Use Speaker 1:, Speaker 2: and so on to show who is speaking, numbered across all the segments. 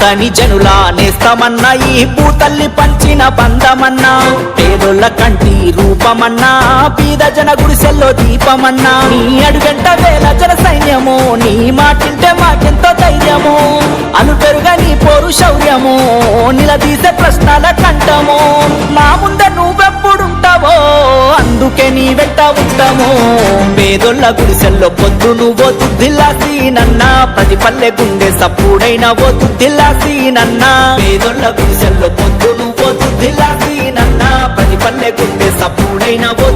Speaker 1: అంతని జనులా నేస్తామన్న ఈ భూతల్లి పంచిన బంధమన్నా పేదోళ్ళ కంటి రూపమన్నా పీద జన గుడిసెల్లో దీపమన్నా. నీ అడుగంట వేల జన సైన్యము నీ మాటింటే మాకెంతో ధైర్యము. అను పెరుగని పోరు శౌర్యము నిలదీసే ప్రశ్నల కంఠము. నా ముందు అందుకే నీ వెంట ఉంటాము. పేదొల్ల గుడిసెల్లో పొద్దు నువ్వు తుద్దిల్లాసి నన్న. ప్రతి పల్లె గుండె సప్పుడైన ఓ తుద్దిల్లాసి నన్న. పేదొల్ల గుడిసెల్లో పొద్దు నువ్వు తుద్దిల్లాసి నన్న. ప్రతి పల్లె గుండె సప్పుడైన ఓ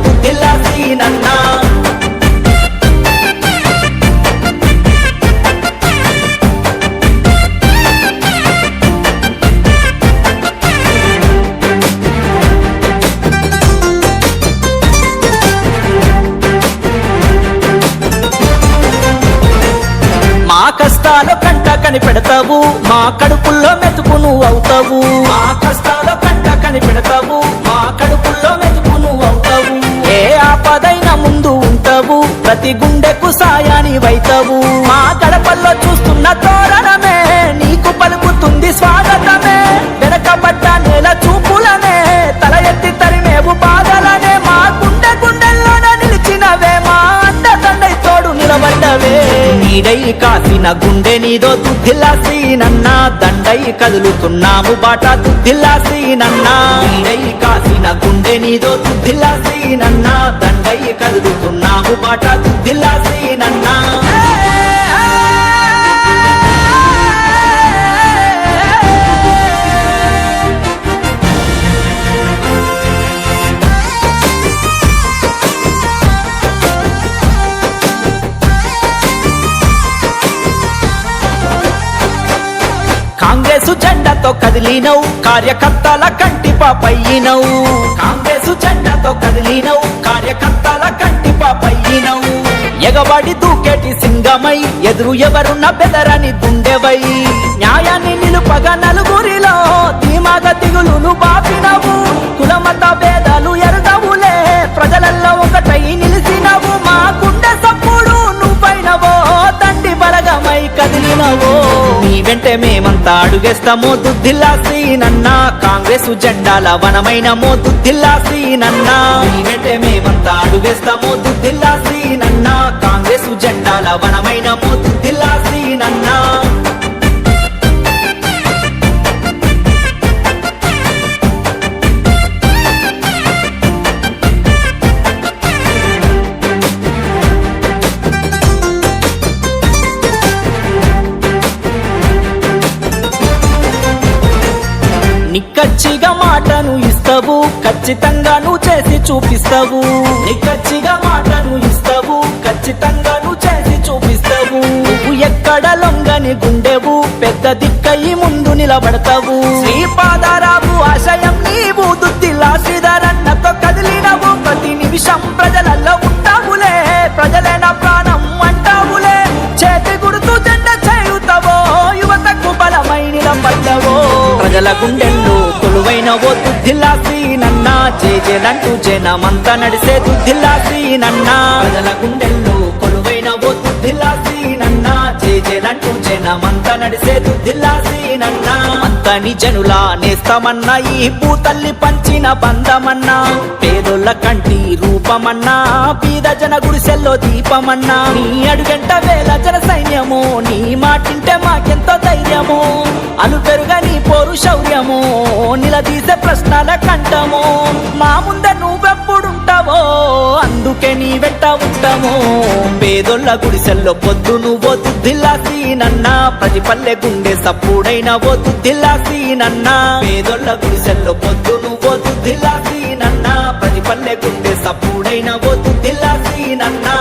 Speaker 1: కనిపెడతావు? మా కడుపుల్లో మెతుకు నువ్వు అవుతావు. మా కష్టాలు కంట కనిపెడతావు. మా కడుపుల్లో మెతుకు నువ్వు అవుతావు. ఏ ఆపదైనా ముందు ఉంటావు. ప్రతి గుండెకు సాయాని వైతావు. మా గడపల్లో చూస్తున్న నీడై కాసిన గుండె నీదో దుద్దిల్లాసి నన్న దండై కదులుతున్నాము బాట దుద్దిల్లాసి నన్న. నీడై కాసిన గుండె నీదో దుద్దిల్లాసి నన్న దండై కదులుతున్నాము బాట దుద్దిల్లాసి కాంగ్రెసు జెండాతో కదిలినవు కార్యకర్తల కంటి పాపయ్యినవు. కాంగ్రెసు జెండాతో కదిలినవు కార్యకర్తల కంటి పాపయ్యినవు. ఎగబడి దూకేటి సింగమై ఎదురు ఎవరున్న బెదరని గుండెవై. న్యాయాన్ని నిలుపగా నలుగురిలో ధీమాగ తిగులును బాపినవు. కులమత భేదాలు ఎరగవులే ప్రజలల్లో ఒకటై నిలిచినవు. మా గుండె సప్పుడు నువ్వైనవో తండ్రి బలగమై కదిలినవో. నీ వెంటే మేమంతా అడుగేస్తామో దుద్దిల్లాసి నన్న. కాంగ్రెస్ జెండాల వనమైన మో దుద్దిల్లాసి నన్న. నీ మేమంతా అడుగేస్తామో దుద్దిల్లాసి నన్న. కాంగ్రెస్ జెండాల వనమైన మో నిక్కచ్చిగా మాటను ఇస్తావు. ఖచ్చితంగా నువ్వు చేసి చూపిస్తావు. నిక్కచ్చిగా మాటను ఇస్తావు. ఖచ్చితంగా నువ్వు చేసి చూపిస్తావు. నువ్వు ఎక్కడ లొంగని గుండెవు. పెద్ద దిక్కయి ముందు నిలబడతావు. శ్రీపాదారావు ఆశయం నీవు. దుద్దిలా శ్రీధరన్నతో కదిలినవు. ప్రతి నిమిషం ప్రజలలో ఉంటావులే. ప్రజలే నా ప్రాణం అంటావులే. చేతి గుర్తు జెండ చేయుతావో. యువతకు బలమై నిలబడ్డవో ప్రజల గుండెల్లో కొలువైన ఓ దుద్దిల్లాసి నన్న. చేజేలంటూ జనమంతా నడిసే దుద్ధిలాసి నన్న. ప్రజల గుండెల్లో కొలువైన ఓ దుద్దిల్లాసి నన్న. చేజేలంటూ జనమంతా నడిసే దుద్ధిలాసి అంతని జనులా నేస్తమన్నా ఈ భూతల్లి పంచిన బంధమన్నా పేదోళ్ళ కంటి రూపమన్నా పీద జన గుడిసెల్లో దీపమన్నా. నీ అడుగంట వేల జన సైన్యము నీ మాటింటే మాకెంతో ధైర్యము. అను పెరుగని పోరు శౌర్యము నిలదీసే ప్రశ్నల కంఠము. మా ముందే నువ్వెప్పుడుంటావో? అందుకే నీ వెంట ఉంటాము. పేదొల్ల గుడిసెల్లో పొద్దు నువ్వు దుద్దిల్లాసి నన్న. ప్రతి పల్లె గుండె సప్పుడైన ఓ దుద్దిల్లాసి నన్న గుడిసెల్లో పొద్దు నువ్వు దుద్దిల్లాసి నన్న. ప్రతి పల్లె గుండె సప్పుడైన ఓ దుద్దిల్లాసి నన్నా.